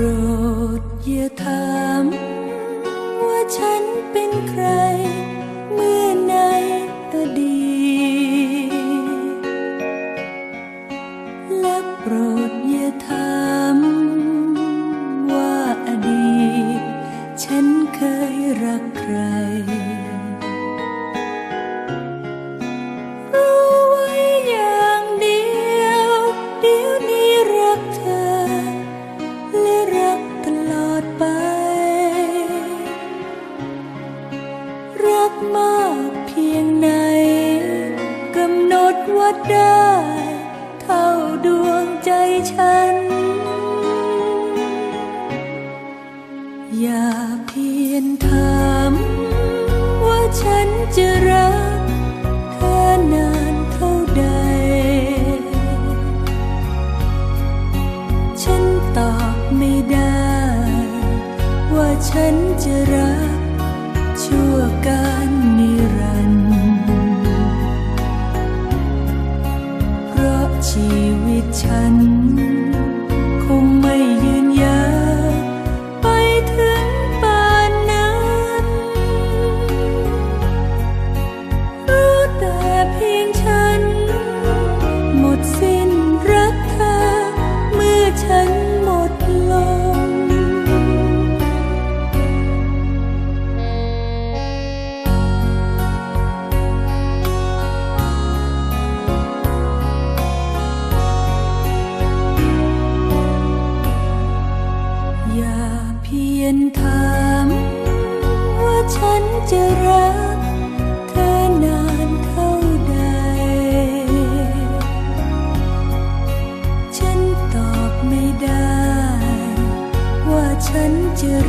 รดอย่าถามว่าฉันากเพียงไหนกำหนดวัดได้ เท่าดวงใจฉัน อย่าเพียงถามว่าฉันจะรักเธอนานเท่าใด ฉันตอบไม่ได้ ว่าฉันจะรักชั่วการนิ ชีวิตฉัน อย่าเพียนถามว่าฉันจะรักเธอนานเท่าใด ฉันตอบไม่ได้ว่าฉันจะ